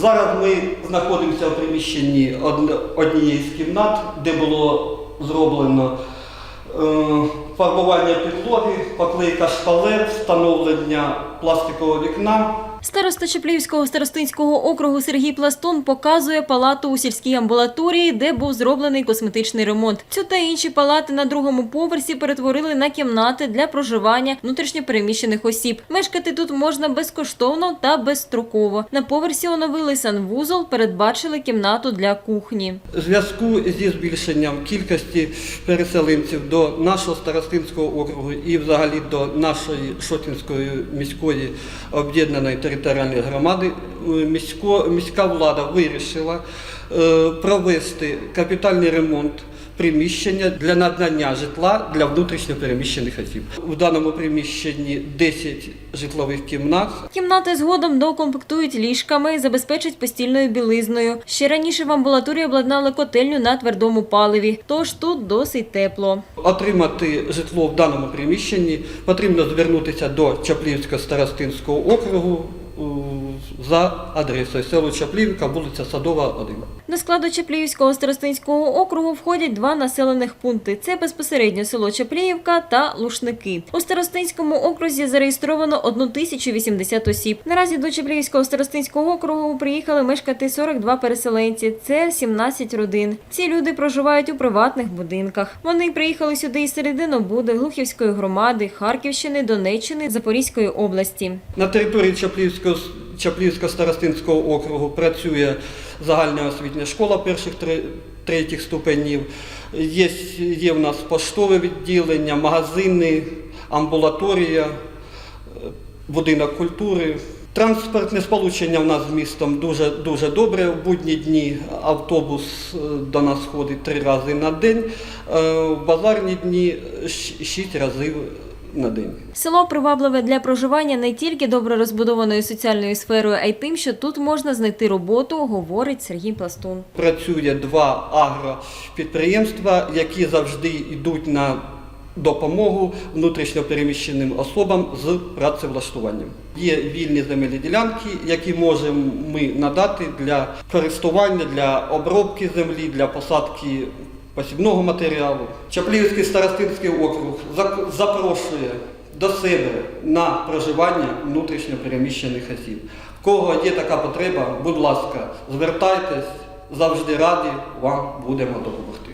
Зараз ми знаходимося в приміщенні однієї з кімнат, де було зроблено е, фарбування підлоги, поклейка шпалер, встановлення пластикового вікна. Староста Чеплівського старостинського округу Сергій Пластун показує палату у сільській амбулаторії, де був зроблений косметичний ремонт. Цю та інші палати на другому поверсі перетворили на кімнати для проживання внутрішньопереміщених осіб. Мешкати тут можна безкоштовно та безстроково. На поверсі оновили санвузол, передбачили кімнату для кухні. В зв'язку зі збільшенням кількості переселенців до нашого старостинського округу і взагалі до нашої Шотінської міської об'єднаної територіальної громади, е, місько, міська влада вирішила е, провести капітальний ремонт приміщення для надання житла для внутрішньопереміщених осіб. В даному приміщенні 10 житлових кімнат, Кімнати згодом доукомплектують ліжками, забезпечать постільною білизною. Ще раніше в амбулаторії обладнали котельню на твердому паливі, тож тут досить тепло. Отримати житло в даному приміщенні потрібно звернутися до Чаплівського старостинського округу за адресою село Чаплівка, вулиця Садова, 1. До складу Чапліївського старостинського округу входять два населених пункти: це безпосередньо село Чапліївка та Лушники. У старостинському окрузі зареєстровано 1080 осіб. Наразі до Чапліївського старостинського округу приїхали мешкати 42 переселенці. Це 17 родин. Ці люди проживають у приватних будинках. Вони приїхали сюди із середини Буди, Глухівської громади, Харківщини, Донеччини, Запорізької області. На території Чаплівського, Чаплівського старостинського округу працює загальна освітня школа перших третіх ступенів. Є, є в нас поштове відділення, магазини, амбулаторія, будинок культури. Транспортне сполучення в нас з містом дуже, дуже добре. В будні дні автобус е, до нас ходить три рази на день, е, в базарні дні шість разів на день. Село привабливе для проживання не тільки добре розбудованою соціальною сферою, а й тим, що тут можна знайти роботу, говорить Сергій Пластун. Працює два агропідприємства, які завжди йдуть на допомогу внутрішньопереміщеним особам з працевлаштуванням. Є вільні земельні ділянки, які можемо ми надати для користування, для обробки землі, для посадки посівного матеріалу. Чаплівський старостинський округ запрошує до себе на проживання внутрішньопереміщених осіб. В кого є така потреба, будь ласка, звертайтесь, завжди раді вам будемо допомогти.